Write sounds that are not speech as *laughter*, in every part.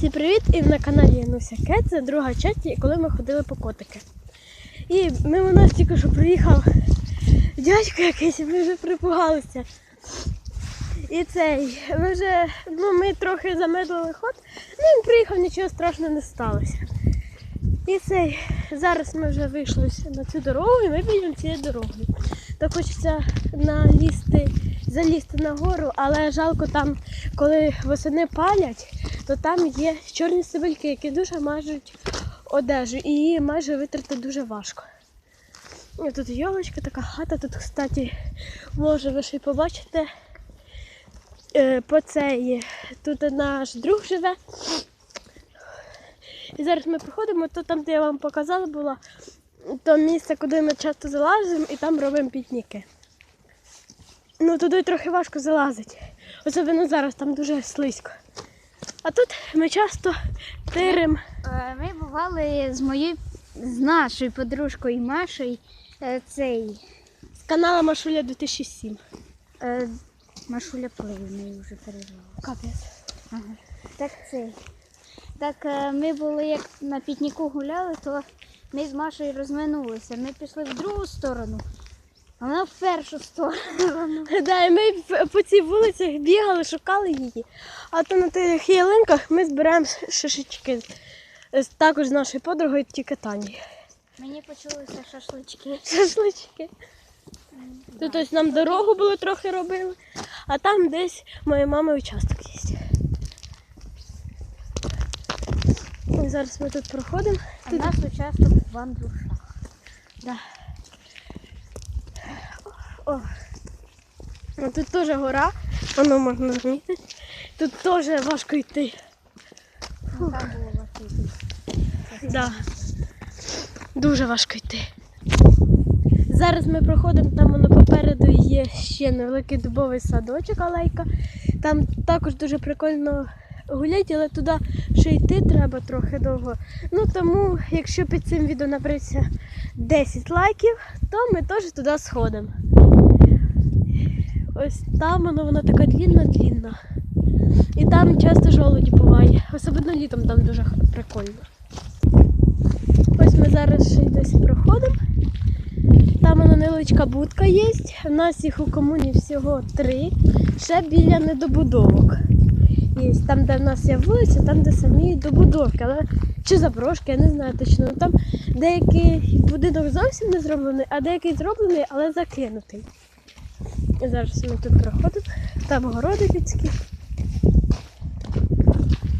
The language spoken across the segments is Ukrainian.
Всім привіт! І на каналі Януся Кет. Це друга часть, коли ми ходили по котики. І мимо нас тільки що приїхав дядько якийсь, ми вже припугалися. І цей, ми вже, ну ми трохи замедлили ход, ну він приїхав, нічого страшного не сталося. І цей, зараз ми вже вийшли на цю дорогу і ми підемо цією дорогою. Так хочеться налізти, залізти на гору, але жалко там, коли восени палять, то там є чорні стебельки, які дуже мажуть одежу, і її майже витерти дуже важко. І тут йолочка, така хата, тут, кстати, може ви ще й побачите. е, По цей, тут наш друг живе. І зараз ми проходимо, то там, де я вам показала, було то місце, куди ми часто залазимо і там робимо пікніки. Ну, туди трохи важко залазити. Особливо зараз там дуже слизько. А тут ми часто тиримо. Е, Ми бували з моєю з нашою подружкою Машею е, цей з каналу Машуля 2007. е, Машуля Плевний вже пережила. Капець. Ага. Так цей. Так ми були як на пікніку гуляли, то ми з Машею розминулися. Ми пішли в другу сторону, а вона в першу сторону. *laughs* Да, і ми по цій вулиці бігали, шукали її. А то на тих ялинках ми збираємо шишечки. Також з нашою подругою тільки Тані. Мені почулися шашлички. Шашлички. Тут ось нам дорогу було трохи робили, а там десь моєї мами участок є. І зараз ми тут проходимо. А наш участок в Андрушах. Да. О. Ну, тут теж гора, воно можна змітити. Тут теж важко йти. Ну, Там було важко. Да. Дуже важко йти. Зараз ми проходимо, там воно попереду є ще невеликий дубовий садочок, алейка. Там також дуже прикольно гуляти, але туди ще йти треба трохи довго. Ну тому, якщо під цим відео набереться 10 лайків, то ми теж туди сходимо. Ось там воно, воно така длінна-длінна. І там часто жолуді буває. Особливо літом там дуже прикольно. Ось ми зараз ще десь проходимо. Там вона невеличка будка є. У нас їх у комуні всього три. Ще біля недобудовок. Є. Там, де в нас є вулиця, там, де самі добудовки. Але чи заброшки, я не знаю точно. Там деякий будинок зовсім не зроблений, а деякий зроблений, але закинутий. Зараз ми тут проходимо. Там городи людські.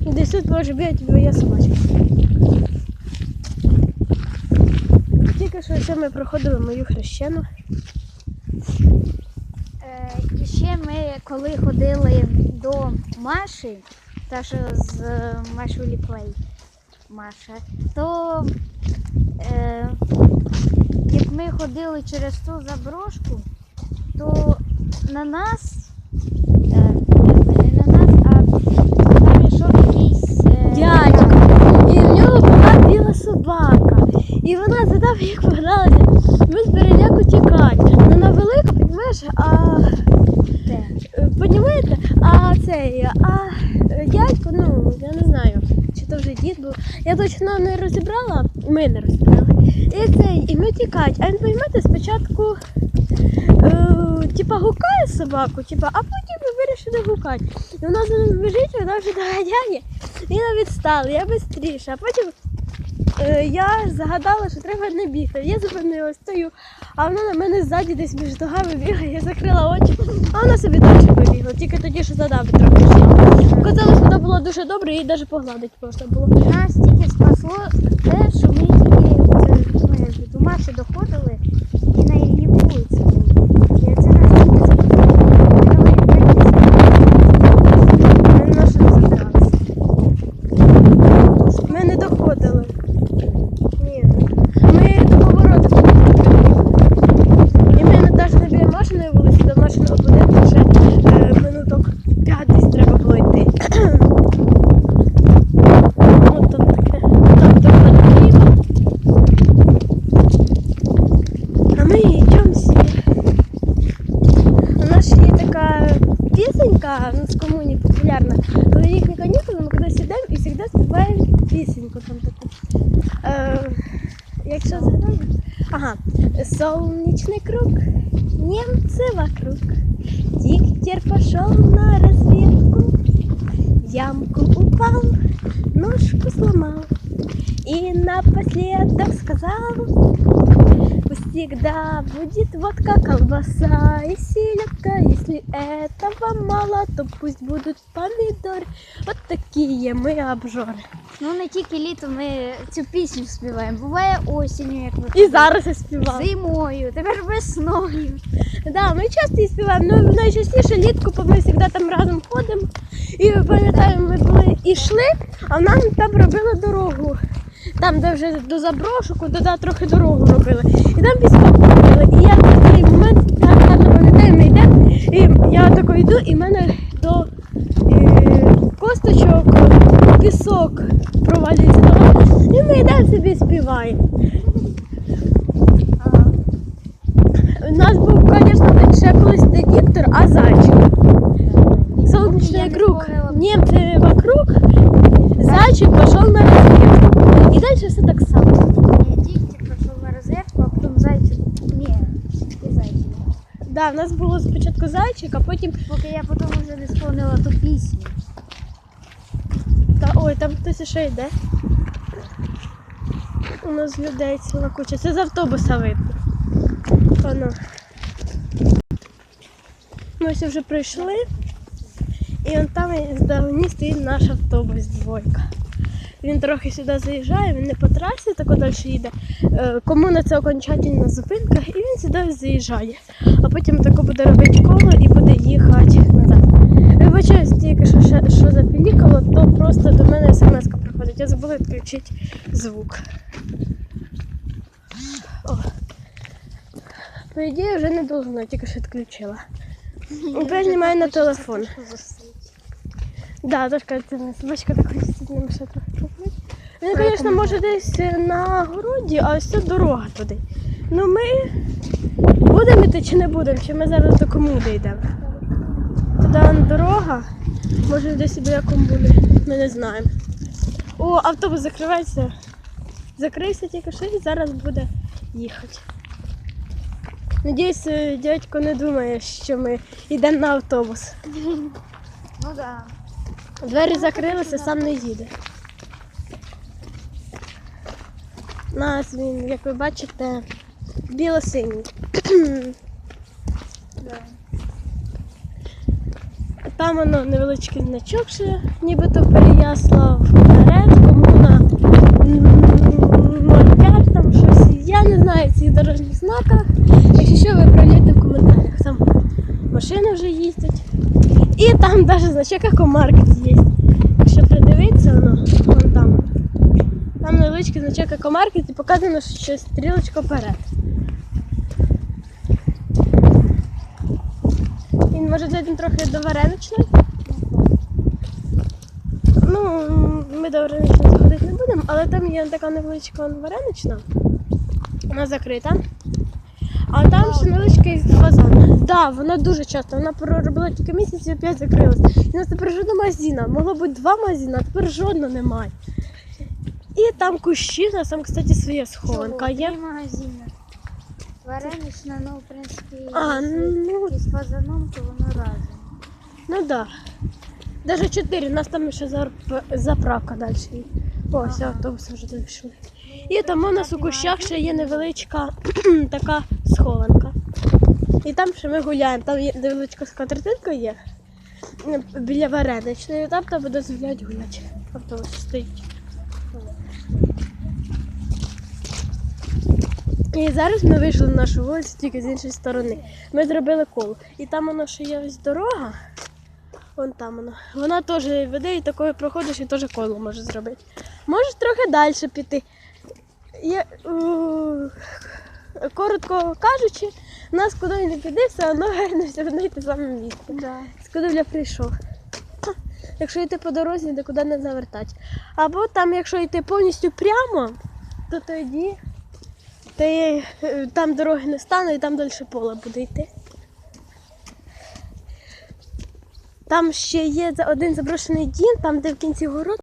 Десь тут може бігати двоє собачки. Тільки що ще ми проходили мою хрещену. Е, І ще ми, коли ходили до Маші, та що з е, Машулі Плей Маша, то е, як ми ходили через ту заброшку, то на нас, е, не на нас, а там йшов якийсь е, Дядько. І в нього була біла собака. І вона задав, як погналася. Ми з переляку тікати. Вона велика, розумієш, а е, понімаєте? А цей, а дядько, ну, я не знаю, чи то вже дід був. Я точно не розібрала, ми не розібрали. І цей, і ми тікать. А він, розумієте, спочатку е, типа гукає собаку, типа, а потім вирішили гукати. І вона за ним біжить, вона вже доганяє. І вона відстала, я швидше. А потім е, я загадала, що треба не бігти. Я зупинилась, стою, а вона на мене ззаді десь між ногами бігає, я закрила очі, а вона собі далі побігла, тільки тоді, що задавить трохи ще. Казалось, вона була дуже добра, її навіть погладити можна було. Нас тільки спасло те, що ми ну, ще доходили і на її вулиці були. І це нас тільки спасло. Ми думали, як Ми на що не забиралися. Ми не доходили. Ні. Ми до повороту. І ми навіть не біля машини вулиці, до машиного будинку ще е, минуток 5 десь треба було йти. Ну, там таке. Там дорога наліво. А ми йдемо всі. пісеньку там таку. Е, якщо згадаю. Ага. Солнечный круг, немцы вокруг. Диктер пошел на разведку. Ямку упал, ножку сломал. И напоследок сказал, всегда будет водка, колбаса и селедка. Если этого мало, то пусть будут помидоры. Вот такие мы обжори. Ну не тільки літом ми цю пісню співаємо. Буває осінню, як ви І казали, зараз я співаю. зимою, тепер весною. Да, ми часто її співаємо, ну найчастіше літку, бо ми завжди там разом ходимо. І пам'ятаю, ми були йшли, а нам там робили дорогу. Там, де вже до заброшуку, туди трохи дорогу робили. І там пісок робили. І я в такий момент гарно пам'ятаю, ми йдемо. І я тако йду, і в мене до е, косточок пісок провалюється. до- І ми йдемо собі співаємо. У нас був, звісно, ще колись не Віктор, а зайчик. Не круг. поняла. Вокруг. Зайчик пошел на разведку. И дальше все так само. Я тільки пройшов на розвідку, а потім зайчик. Ні, тільки зайчик. Да, в нас було спочатку зайчик, а потім. Поки я потім вже не сповнила ту пісню. Та ой, там хтось ще йде. У нас людей ціла куча. Це з автобуса видно. Воно. Ми ось вже прийшли. І он там здалені стоїть наш автобус двойка. Він трохи сюди заїжджає, він не по трасі, так далі їде. Е, Комуна це окончательна зупинка, і він сюди заїжджає. А потім тако буде робити коло і буде їхати назад. Вибачаюсь, тільки що, ще- що запілікало, то просто до мене смс приходить. Я забула відключити звук. О. По ідеї вже не должна, тільки що відключила. Опять знімаю на телефон. Да, Дашка, це не собачка так з трохи поплити. Він, звісно, може десь на городі, а ось це дорога туди. Ну ми будемо йти чи не будемо, чи ми зараз до комуди йдемо. Туди дорога, може десь біля комуди, ми не знаємо. О, автобус закривається. Закрився тільки що і зараз буде їхати. Надіюсь, е, дядько не думає, що ми йдемо на автобус. Ну да. Двері закрилися, сам не їде. Нас він, як ви бачите, біло-синій. *clears throat* Там воно невеличкий значок ще, нібито Переяслав вперед, комуна м, 05, там щось. Я не знаю цих дорожніх знаках. Якщо що, ви пройдете в коментарях. Там машини вже їздять. І там навіть значок екомаркет є. Якщо придивитися, воно вон там. Там невеличкий значок екомаркет і показано, що стрілочка вперед. Він може зайти трохи до вареничної. Ну, ми до вареничної заходити не будемо, але там є така невеличка варенична. Вона закрита. А там ще невеличкий фазан. Так, да, вона дуже часто. Вона проробила тільки місяць і опять закрилась. І у нас тепер жодного магазина. Могло бути два магазини, а тепер жодного немає. І там кущі, у нас там, кстати, своя схованка є. Три магазини. Варенична, ну, в принципі, А, ну. із фазаном, то воно разом. Ну так. Да. Даже чотири, у нас там ще зар- заправка далі. є. О, все, автобуси вже дійшли. І там у нас у кущах ще є невеличка *clears throat* така схованка. І там ще ми гуляємо. Там є невеличка скатертинка є біля вареничної, там там дозволяють гуляти. Автобус стоїть. І зараз ми вийшли на нашу вулицю тільки з іншої сторони. Ми зробили коло. І там воно ще є ось дорога. Вон там вона. Вона теж веде і такою проходиш і теж коло може зробити. Можеш трохи далі піти. Я, коротко кажучи, нас куди не піде, все одно вернешся в одне й те саме місце. Да. Скуди я прийшов. Якщо йти по дорозі, нікуди не завертати. Або там, якщо йти повністю прямо, то тоді ти, е, там дороги не стане і там далі поле буде йти. Там ще є один заброшений дім, там де в кінці город